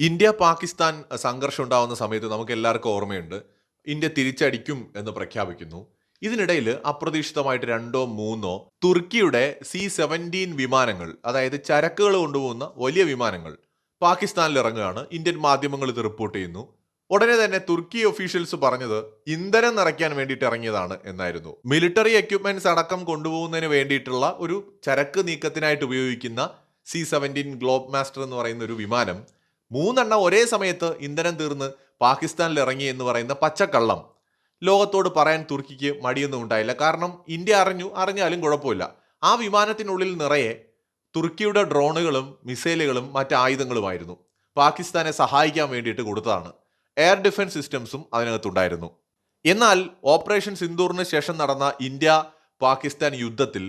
India Pakistan സംഘർഷം ഉണ്ടാകുന്ന സമയത്ത് നമുക്ക് എല്ലാവർക്കും ഓർമ്മയുണ്ട്. ഇന്ത്യ തിരിച്ചടിക്കും എന്ന് പ്രഖ്യാപിക്കുന്നു. ഇതിനിടയിൽ അപ്രതീക്ഷിതമായിട്ട് രണ്ടോ മൂന്നോ തുർക്കിയുടെ സി സെവന്റീൻ വിമാനങ്ങൾ അതായത് ചരക്കുകൾ കൊണ്ടുപോകുന്ന വലിയ വിമാനങ്ങൾ പാകിസ്ഥാനിൽ ഇറങ്ങുകയാണ് ഇന്ത്യൻ മാധ്യമങ്ങൾ ഇത് റിപ്പോർട്ട് ചെയ്യുന്നു. ഉടനെ തന്നെ തുർക്കി ഒഫീഷ്യൽസ് പറഞ്ഞത് ഇന്ധനം നിറയ്ക്കാൻ വേണ്ടിയിട്ട് ഇറങ്ങിയതാണ് എന്നായിരുന്നു. മിലിറ്ററി എക്യുപ്മെന്റ്സ് അടക്കം കൊണ്ടുപോകുന്നതിന് വേണ്ടിയിട്ടുള്ള ഒരു ചരക്ക് നീക്കത്തിനായിട്ട് ഉപയോഗിക്കുന്ന സി സെവന്റീൻ ഗ്ലോബ് മാസ്റ്റർ എന്ന് പറയുന്ന ഒരു വിമാനം മൂന്നെണ്ണം ഒരേ സമയത്ത് ഇന്ധനം തീർന്ന് പാകിസ്ഥാനിൽ ഇറങ്ങി എന്ന് പറയുന്ന പച്ചക്കള്ളം. ലോകത്തോട് പറയാൻ തുർക്കിക്ക് മടിയൊന്നും ഉണ്ടായില്ല. കാരണം ഇന്ത്യ അറിഞ്ഞു അറിഞ്ഞാലും കുഴപ്പമില്ല. ആ വിമാനത്തിനുള്ളിൽ നിറയെ തുർക്കിയുടെ ഡ്രോണുകളും മിസൈലുകളും മറ്റ് ആയുധങ്ങളുമായിരുന്നു. പാകിസ്ഥാനെ സഹായിക്കാൻ വേണ്ടിയിട്ട് കൊടുത്തതാണ്. എയർ ഡിഫൻസ് സിസ്റ്റംസും അതിനകത്തുണ്ടായിരുന്നു. എന്നാൽ ഓപ്പറേഷൻ സിന്ദൂറിന് ശേഷം നടന്ന ഇന്ത്യ പാകിസ്ഥാൻ യുദ്ധത്തിൽ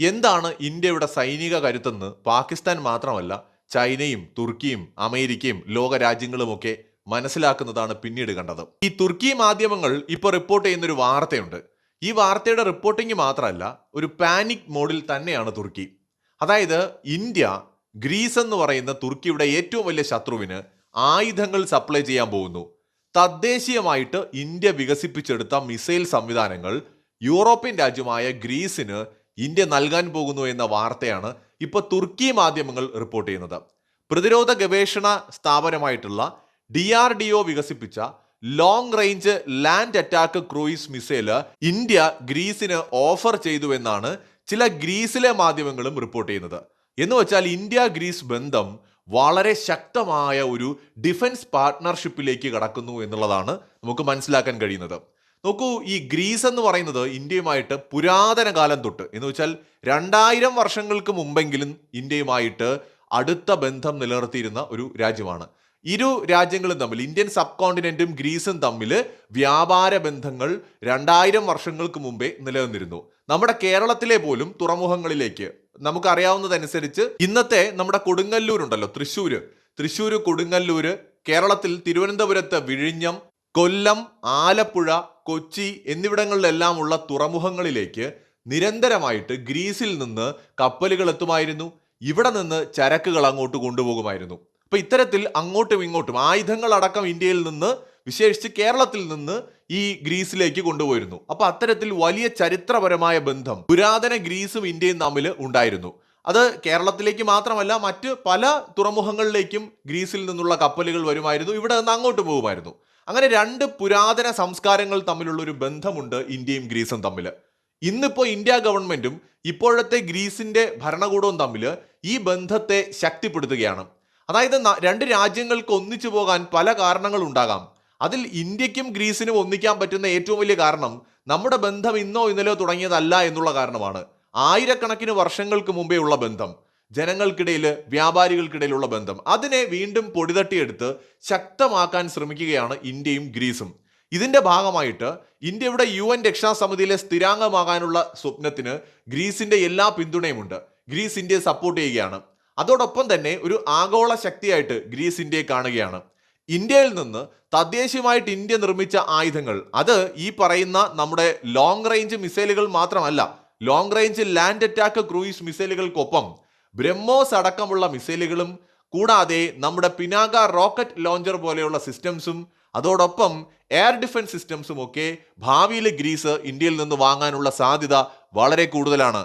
എന്താണ് ഇന്ത്യയുടെ സൈനിക കരുത്തെന്ന് പാകിസ്ഥാൻ മാത്രമല്ല ചൈനയും തുർക്കിയും അമേരിക്കയും ലോക രാജ്യങ്ങളുമൊക്കെ മനസ്സിലാക്കുന്നതാണ് പിന്നീട് കണ്ടത്. ഈ തുർക്കി മാധ്യമങ്ങൾ ഇപ്പോൾ റിപ്പോർട്ട് ചെയ്യുന്ന ഒരു വാർത്തയുണ്ട്. ഈ വാർത്തയുടെ റിപ്പോർട്ടിംഗ് മാത്രമല്ല ഒരു പാനിക് മോഡിൽ തന്നെയാണ് തുർക്കി. അതായത് ഇന്ത്യ ഗ്രീസ് എന്ന് പറയുന്ന തുർക്കിയുടെ ഏറ്റവും വലിയ ശത്രുവിന് ആയുധങ്ങൾ സപ്ലൈ ചെയ്യാൻ പോകുന്നു. തദ്ദേശീയമായിട്ട് ഇന്ത്യ വികസിപ്പിച്ചെടുത്ത മിസൈൽ സംവിധാനങ്ങൾ യൂറോപ്യൻ രാജ്യമായ ഗ്രീസിന് ഇന്ത്യ നൽകാൻ പോകുന്നു എന്ന വാർത്തയാണ് ഇപ്പോൾ തുർക്കി മാധ്യമങ്ങൾ റിപ്പോർട്ട് ചെയ്യുന്നത്. പ്രതിരോധ ഗവേഷണ സ്ഥാപനമായിട്ടുള്ള ഡി ആർ ഡി ഒ വികസിപ്പിച്ച long range land attack cruise missile India ഗ്രീസിന് offer ചെയ്തു എന്നാണ് ചില ഗ്രീസിലെ മാധ്യമങ്ങളും റിപ്പോർട്ട് ചെയ്യുന്നത്. എന്ന് വെച്ചാൽ ഇന്ത്യ ഗ്രീസ് ബന്ധം വളരെ ശക്തമായ ഒരു ഡിഫൻസ് പാർട്ട്ണർഷിപ്പിലേക്ക് കടക്കുന്നു എന്നുള്ളതാണ് നമുക്ക് മനസ്സിലാക്കാൻ കഴിയുന്നത്. നോക്കൂ ഈ ഗ്രീസ് എന്ന് പറയുന്നത് ഇന്ത്യയുമായിട്ട് പുരാതന കാലം തൊട്ട്. എന്ന് വെച്ചാൽ രണ്ടായിരം വർഷങ്ങൾക്ക് മുമ്പെങ്കിലും ഇന്ത്യയുമായിട്ട് അടുത്ത ബന്ധം നിലനിർത്തിയിരുന്ന ഒരു രാജ്യമാണ്. ഇരു രാജ്യങ്ങളും തമ്മിൽ ഇന്ത്യൻ സബ് കോണ്ടിനെന്റും ഗ്രീസും തമ്മിൽ വ്യാപാര ബന്ധങ്ങൾ രണ്ടായിരം വർഷങ്ങൾക്ക് മുമ്പേ നിലനിന്നിരുന്നു. നമ്മുടെ കേരളത്തിലെ പോലും തുറമുഖങ്ങളിലേക്ക് നമുക്കറിയാവുന്നതനുസരിച്ച് ഇന്നത്തെ നമ്മുടെ കൊടുങ്ങല്ലൂർ ഉണ്ടല്ലോ തൃശ്ശൂര്. തൃശ്ശൂര് കൊടുങ്ങല്ലൂര് കേരളത്തിൽ തിരുവനന്തപുരത്ത് വിഴിഞ്ഞം കൊല്ലം ആലപ്പുഴ കൊച്ചി എന്നിവിടങ്ങളിലെല്ലാം ഉള്ള തുറമുഖങ്ങളിലേക്ക് നിരന്തരമായിട്ട് ഗ്രീസിൽ നിന്ന് കപ്പലുകൾ എത്തുമായിരുന്നു. ഇവിടെ നിന്ന് ചരക്കുകൾ അങ്ങോട്ട് കൊണ്ടുപോകുമായിരുന്നു. അപ്പൊ ഇത്തരത്തിൽ അങ്ങോട്ടും ഇങ്ങോട്ടും ആയുധങ്ങൾ അടക്കം ഇന്ത്യയിൽ നിന്ന് വിശേഷിച്ച് കേരളത്തിൽ നിന്ന് ഈ ഗ്രീസിലേക്ക് കൊണ്ടുപോയിരുന്നു. അപ്പൊ അത്തരത്തിൽ വലിയ ചരിത്രപരമായ ബന്ധം പുരാതന ഗ്രീസും ഇന്ത്യയും തമ്മിൽ ഉണ്ടായിരുന്നു. അത് കേരളത്തിലേക്ക് മാത്രമല്ല മറ്റ് പല തുറമുഖങ്ങളിലേക്കും ഗ്രീസിൽ നിന്നുള്ള കപ്പലുകൾ വരുമായിരുന്നു. ഇവിടെ നിന്ന് അങ്ങോട്ട് പോകുമായിരുന്നു. അങ്ങനെ രണ്ട് പുരാതന സംസ്കാരങ്ങൾ തമ്മിലുള്ള ഒരു ബന്ധമുണ്ട് ഇന്ത്യയും ഗ്രീസും തമ്മിൽ. ഇന്നിപ്പോൾ ഇന്ത്യ ഗവൺമെന്റും ഇപ്പോഴത്തെ ഗ്രീസിന്റെ ഭരണകൂടവും തമ്മിൽ ഈ ബന്ധത്തെ ശക്തിപ്പെടുത്തുകയാണ്. അതായത് രണ്ട് രാജ്യങ്ങൾക്ക് ഒന്നിച്ചു പോകാൻ പല കാരണങ്ങൾ ഉണ്ടാകാം. അതിൽ ഇന്ത്യക്കും ഗ്രീസിനും ഒന്നിക്കാൻ പറ്റുന്ന ഏറ്റവും വലിയ കാരണം നമ്മുടെ ബന്ധം ഇന്നോ ഇന്നലെയോ തുടങ്ങിയതല്ല എന്നുള്ള കാരണമാണ്. ആയിരക്കണക്കിന് വർഷങ്ങൾക്ക് മുമ്പേ ഉള്ള ബന്ധം. ജനങ്ങൾക്കിടയിൽ വ്യാപാരികൾക്കിടയിലുള്ള ബന്ധം. അതിനെ വീണ്ടും പൊടിതട്ടിയെടുത്ത് ശക്തമാക്കാൻ ശ്രമിക്കുകയാണ് ഇന്ത്യയും ഗ്രീസും. ഇതിന്റെ ഭാഗമായിട്ട് ഇന്ത്യയുടെ യു എൻ രക്ഷാസമിതിയിലെ സ്ഥിരാംഗമാകാനുള്ള സ്വപ്നത്തിന് ഗ്രീസിന്റെ എല്ലാ പിന്തുണയുമുണ്ട്. ഗ്രീസ് ഇന്ത്യയെ സപ്പോർട്ട് ചെയ്യുകയാണ്. അതോടൊപ്പം തന്നെ ഒരു ആഗോള ശക്തിയായിട്ട് ഗ്രീസ് ഇന്ത്യയെ കാണുകയാണ്. ഇന്ത്യയിൽ നിന്ന് തദ്ദേശീയമായിട്ട് ഇന്ത്യ നിർമ്മിച്ച ആയുധങ്ങൾ അത് ഈ പറയുന്ന നമ്മുടെ ലോങ് റേഞ്ച് മിസൈലുകൾ മാത്രമല്ല long range land attack cruise മിസൈലുകൾക്കൊപ്പം BrahMos അടക്കമുള്ള മിസൈലുകളും കൂടാതെ നമ്മുടെ പിനാക റോക്കറ്റ് ലോഞ്ചർ പോലെയുള്ള സിസ്റ്റംസും അതോടൊപ്പം എയർ ഡിഫൻസ് സിസ്റ്റംസും ഒക്കെ ഭാവിയിൽ ഗ്രീസ് ഇന്ത്യയിൽ നിന്ന് വാങ്ങാനുള്ള സാധ്യത വളരെ കൂടുതലാണ്.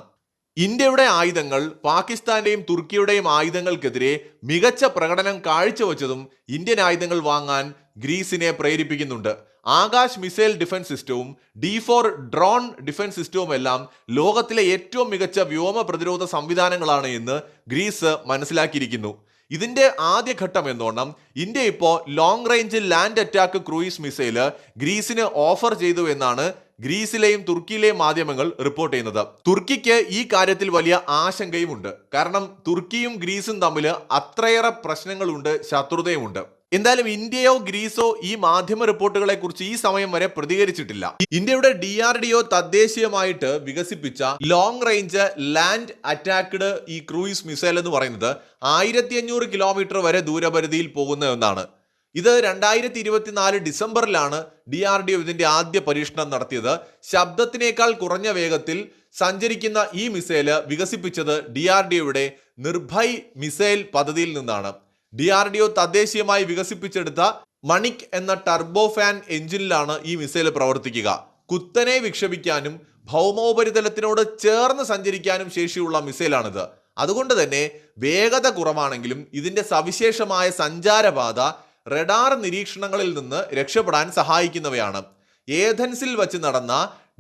ഇന്ത്യയുടെ ആയുധങ്ങൾ പാകിസ്ഥാന്റെയും തുർക്കിയുടെയും ആയുധങ്ങൾക്കെതിരെ മികച്ച പ്രകടനം കാഴ്ചവെച്ചതും ഇന്ത്യൻ ആയുധങ്ങൾ വാങ്ങാൻ ഗ്രീസിനെ പ്രേരിപ്പിക്കുന്നുണ്ട്. ആകാശ് മിസൈൽ ഡിഫൻസ് സിസ്റ്റവും ഡി ഫോർ ഡ്രോൺ ഡിഫൻസ് സിസ്റ്റവും എല്ലാം ലോകത്തിലെ ഏറ്റവും മികച്ച വ്യോമ പ്രതിരോധ സംവിധാനങ്ങളാണ് എന്ന് ഗ്രീസ് മനസ്സിലാക്കിയിരിക്കുന്നു. ഇതിന്റെ ആദ്യഘട്ടം എന്നോണം ഇന്ത്യ ഇപ്പോൾ long range land attack cruise missile ഗ്രീസിന് offer ചെയ്തു എന്നാണ് ഗ്രീസിലെയും തുർക്കിയിലെയും മാധ്യമങ്ങൾ റിപ്പോർട്ട് ചെയ്യുന്നത്. തുർക്കിക്ക് ഈ കാര്യത്തിൽ വലിയ ആശങ്കയുമുണ്ട്. കാരണം തുർക്കിയും ഗ്രീസും തമ്മിൽ അത്രയേറെ പ്രശ്നങ്ങളുണ്ട് ശത്രുതയുമുണ്ട്. എന്തായാലും ഇന്ത്യയോ ഗ്രീസോ ഈ മാധ്യമ റിപ്പോർട്ടുകളെ കുറിച്ച് ഈ സമയം വരെ പ്രതികരിച്ചിട്ടില്ല. ഇന്ത്യയുടെ ഡി ആർ ഡി ഒ തദ്ദേശീയമായിട്ട് വികസിപ്പിച്ച ലോങ് റേഞ്ച് ലാൻഡ് അറ്റാക്ക്ഡ് ഈ ക്രൂയിസ് മിസൈൽ എന്ന് പറയുന്നത് ആയിരത്തി അഞ്ഞൂറ് കിലോമീറ്റർ വരെ ദൂരപരിധിയിൽ പോകുന്ന ഒന്നാണ്. ഇത് രണ്ടായിരത്തി ഇരുപത്തിനാല് ഡിസംബറിലാണ് ഡി ആർ ഡി ഒ ഇതിന്റെ ആദ്യ പരീക്ഷണം നടത്തിയത്. ശബ്ദത്തിനേക്കാൾ കുറഞ്ഞ വേഗത്തിൽ സഞ്ചരിക്കുന്ന ഈ മിസൈൽ വികസിപ്പിച്ചത് ഡി ആർ ഡി ഒയുടെ നിർഭയ് മിസൈൽ പദ്ധതിയിൽ നിന്നാണ്. ഡി ആർ ഡി ഒ തദ്ദേശീയമായി വികസിപ്പിച്ചെടുത്ത മണിക് എന്ന ടർബോ ഫാൻ എഞ്ചിനിലാണ് ഈ മിസൈൽ പ്രവർത്തിക്കുക. കുത്തനെ വിക്ഷേപിക്കാനും ഭൗമോപരിതലത്തിനോട് ചേർന്ന് സഞ്ചരിക്കാനും ശേഷിയുള്ള മിസൈലാണിത് അതുകൊണ്ട് തന്നെ വേഗത കുറവാണെങ്കിലും ഇതിന്റെ സവിശേഷമായ സഞ്ചാരപാത റഡാർ നിരീക്ഷണങ്ങളിൽ നിന്ന് രക്ഷപ്പെടാൻ സഹായിക്കുന്നവയാണ്. ഏഥൻസിൽ വച്ച് നടന്ന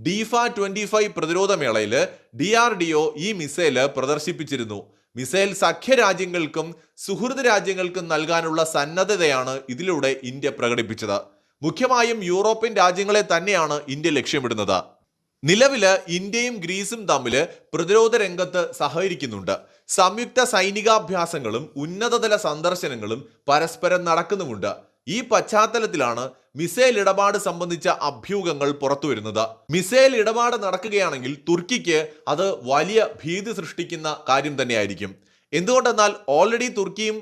ഡിഫ ട്വന്റി ഫൈവ് പ്രതിരോധ മേളയിൽ ഡി ആർ ഡി ഒ ഈ മിസൈൽ പ്രദർശിപ്പിച്ചിരുന്നു. മിസൈൽ സഖ്യ രാജ്യങ്ങൾക്കും സുഹൃത് രാജ്യങ്ങൾക്കും നൽകാനുള്ള സന്നദ്ധതയാണ് ഇതിലൂടെ ഇന്ത്യ പ്രകടിപ്പിച്ചത്. മുഖ്യമായും യൂറോപ്യൻ രാജ്യങ്ങളെ തന്നെയാണ് ഇന്ത്യ ലക്ഷ്യമിടുന്നത്. നിലവിൽ ഇന്ത്യയും ഗ്രീസും തമ്മിൽ പ്രതിരോധ രംഗത്ത് സഹകരിക്കുന്നുണ്ട്. സംയുക്ത സൈനികാഭ്യാസങ്ങളും ഉന്നതതല സന്ദർശനങ്ങളും പരസ്പരം നടക്കുന്നുമുണ്ട്. ഈ പശ്ചാത്തലത്തിലാണ് മിസൈൽ ഇടപാട് സംബന്ധിച്ച അഭ്യൂഹങ്ങൾ പുറത്തു വരുന്നത് മിസൈൽ ഇടപാട് നടക്കുകയാണെങ്കിൽ തുർക്കിക്ക് അത് വലിയ ഭീതി സൃഷ്ടിക്കുന്ന കാര്യം തന്നെയായിരിക്കും. എന്തുകൊണ്ടെന്നാൽ ഓൾറെഡി തുർക്കിയും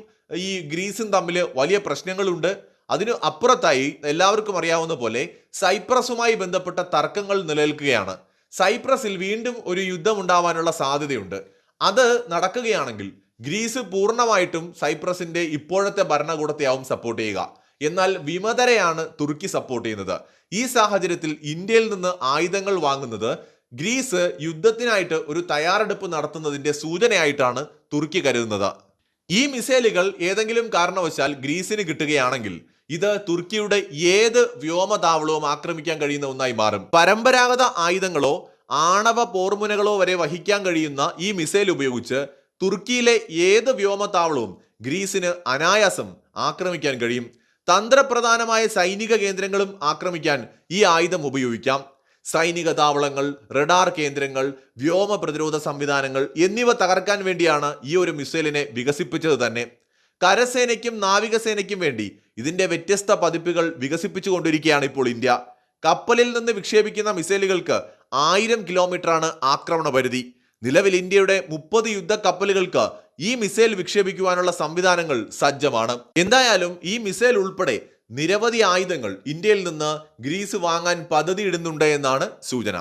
ഈ ഗ്രീസും തമ്മിൽ വലിയ പ്രശ്നങ്ങളുണ്ട്. അതിനു അപ്പുറത്തായി എല്ലാവർക്കും അറിയാവുന്ന പോലെ സൈപ്രസുമായി ബന്ധപ്പെട്ട തർക്കങ്ങൾ നിലനിൽക്കുകയാണ്. സൈപ്രസിൽ വീണ്ടും ഒരു യുദ്ധം ഉണ്ടാവാനുള്ള സാധ്യതയുണ്ട്. അത് നടക്കുകയാണെങ്കിൽ ഗ്രീസ് പൂർണമായിട്ടും സൈപ്രസിന്റെ ഇപ്പോഴത്തെ ഭരണകൂടത്തെയാവും സപ്പോർട്ട് ചെയ്യുക. എന്നാൽ വിമതരെയാണ് തുർക്കി സപ്പോർട്ട് ചെയ്യുന്നത്. ഈ സാഹചര്യത്തിൽ ഇന്ത്യയിൽ നിന്ന് ആയുധങ്ങൾ വാങ്ങുന്നത് ഗ്രീസ് യുദ്ധത്തിനായിട്ട് ഒരു തയ്യാറെടുപ്പ് നടത്തുന്നതിന്റെ സൂചനയായിട്ടാണ് തുർക്കി കരുതുന്നത്. ഈ മിസൈലുകൾ ഏതെങ്കിലും കാരണവശാൽ ഗ്രീസിന് കിട്ടുകയാണെങ്കിൽ ഇത് തുർക്കിയുടെ ഏത് വ്യോമതാവളവും ആക്രമിക്കാൻ കഴിയുന്ന ഒന്നായി മാറും. പരമ്പരാഗത ആയുധങ്ങളോ ആണവ പോർമുനകളോ വരെ വഹിക്കാൻ കഴിയുന്ന ഈ മിസൈൽ ഉപയോഗിച്ച് തുർക്കിയിലെ ഏത് വ്യോമതാവളവും ഗ്രീസിന് അനായാസം ആക്രമിക്കാൻ കഴിയും. തന്ത്രപ്രധാനമായ സൈനിക കേന്ദ്രങ്ങളും ആക്രമിക്കാൻ ഈ ആയുധം ഉപയോഗിക്കാം. സൈനിക താവളങ്ങൾ റഡാർ കേന്ദ്രങ്ങൾ വ്യോമ പ്രതിരോധ സംവിധാനങ്ങൾ എന്നിവ തകർക്കാൻ വേണ്ടിയാണ് ഈ ഒരു മിസൈലിനെ വികസിപ്പിച്ചത് തന്നെ. കരസേനയ്ക്കും നാവികസേനയ്ക്കും വേണ്ടി ഇതിന്റെ വ്യത്യസ്ത പതിപ്പുകൾ വികസിപ്പിച്ചുകൊണ്ടിരിക്കുകയാണ് ഇപ്പോൾ ഇന്ത്യ. കപ്പലിൽ നിന്ന് വിക്ഷേപിക്കുന്ന മിസൈലുകൾക്ക് ആയിരം കിലോമീറ്ററാണ് ആക്രമണ പരിധി നിലവിൽ ഇന്ത്യയുടെ മുപ്പത് യുദ്ധ കപ്പലുകൾക്ക് ഈ മിസൈൽ വിക്ഷേപിക്കുവാനുള്ള സംവിധാനങ്ങൾ സജ്ജമാണ്. എന്തായാലും ഈ മിസൈൽ ഉൾപ്പെടെ നിരവധി ആയുധങ്ങൾ ഇന്ത്യയിൽ നിന്ന് ഗ്രീസ് വാങ്ങാൻ പദ്ധതിയിടുന്നുണ്ട് എന്നാണ് സൂചന.